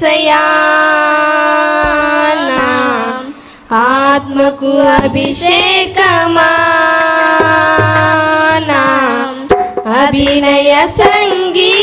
ఏసయా ఆత్మకు అభిషేకమా అభినయ సంగీ